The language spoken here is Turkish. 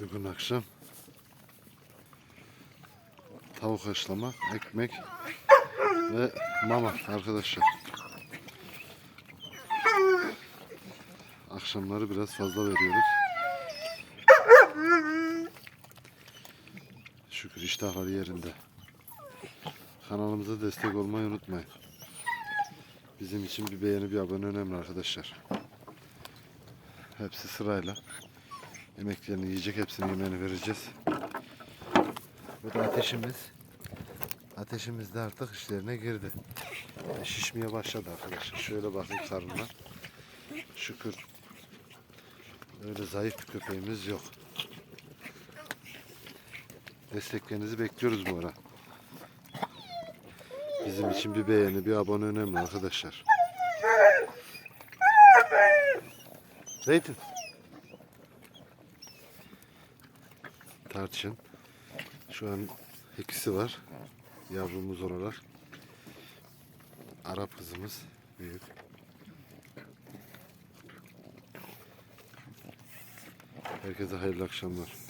Bugün akşam tavuk haşlama, ekmek ve mama arkadaşlar. Akşamları biraz fazla veriyoruz. Şükür iştahları yerinde. Kanalımıza destek olmayı unutmayın. Bizim için bir beğeni bir abone önemli arkadaşlar. Hepsi sırayla. Yemeklerini yiyecek hepsini yemeğini vereceğiz. Bu da ateşimiz. Ateşimiz de artık işlerine girdi. Şişmeye başladı arkadaşlar. Şöyle bakın karnına. Şükür. Öyle zayıf bir köpeğimiz yok. Desteklerinizi bekliyoruz bu ara. Bizim için bir beğeni, bir abone önemli arkadaşlar. Zeytin. Tarçın. Şu an ikisi var. Yavrumuz oralar. Arap kızımız büyük. Herkese hayırlı akşamlar.